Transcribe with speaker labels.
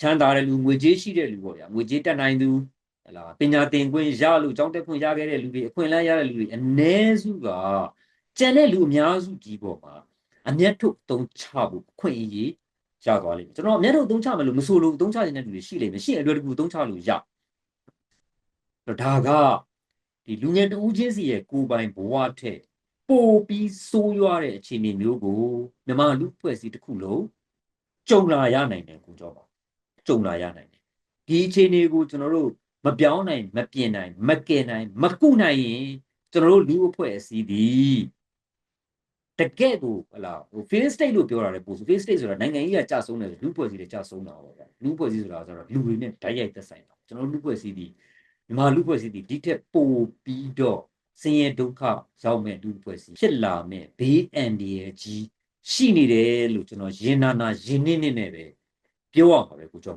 Speaker 1: ချမ်းသာတဲ့လူငွေကြေးရှိတဲ့လူပေါ့ဗျာငွေကြေးတက်နိုင်သူဟလာပညာသင်ခွင့်ရလို့ကျောင်းတက်ခွင့်ရခဲ့တဲ့လူတွေအခွင့်အလမ်းရတဲ့လူတွေအ ਨੇ စုကကျန်တဲ့လူအများစုကြီးပေါ့မှာအမျက်ထုတ်သုံးချဖို့အခွင့်အရေးရသွားလိမ့်မယ်ကျွန်တော်အမျက်ထုတ်သုံးချမယ်လို့မဆိုလို့သုံးချခြင်းတဲ့လူတွေရှိလိမ့်မယ်ရှိရင်အလွယ်တကူသုံးချလို့ရတော့ဒါကဒီလူငယ်တူးချင်းစီရဲ့ကိုယ်ပိုင်ဘဝထက်ပိုပြီးဆိုးရွားတဲ့အခြေအနေမျိုးကိုမြန်မာလူဖွဲ့စည်းတစ်ခုလုံးကြုံလာရနိုင်တယ်ကိုကြောပါ ကြုံလာရနိုင်တယ်ဒီအခြေအနေကိုကျွန်တော်တို့မပြောင်းနိုင်မပြင်နိုင်မကယ်နိုင်မကုနိုင်ရင်ကျွန်တော်တို့လူအဖွဲ့အစည်းဒီတကယ့်ကိုဟလာဟို fail state လို့ပြောတာလေပို့ fail state ဆိုတာနိုင်ငံကြီးကကြာဆုံးတယ်လူဖွဲ့စည်းတွေကြာဆုံးတာပေါ့ဗျာလူဖွဲ့စည်းဆိုတာဆိုတော့လူတွေနဲ့ဓာတ်ရိုက်သက်ဆိုင်တာကျွန်တော်တို့လူဖွဲ့စည်းဒီမြန်မာလူဖွဲ့စည်းဒီဒီထက်ပိုပြီးတော့ဆင်းရဲဒုက္ခရောက်မဲ့လူဖွဲ့စည်းဖြစ်လာမဲ့ဘေးအန္တရာယ်ကြီးရှိနေတယ်လို့ကျွန်တော်ရင်နာနာရင်နစ်နစ်နဲ့ပဲပြောရမှာပဲကိုကျော်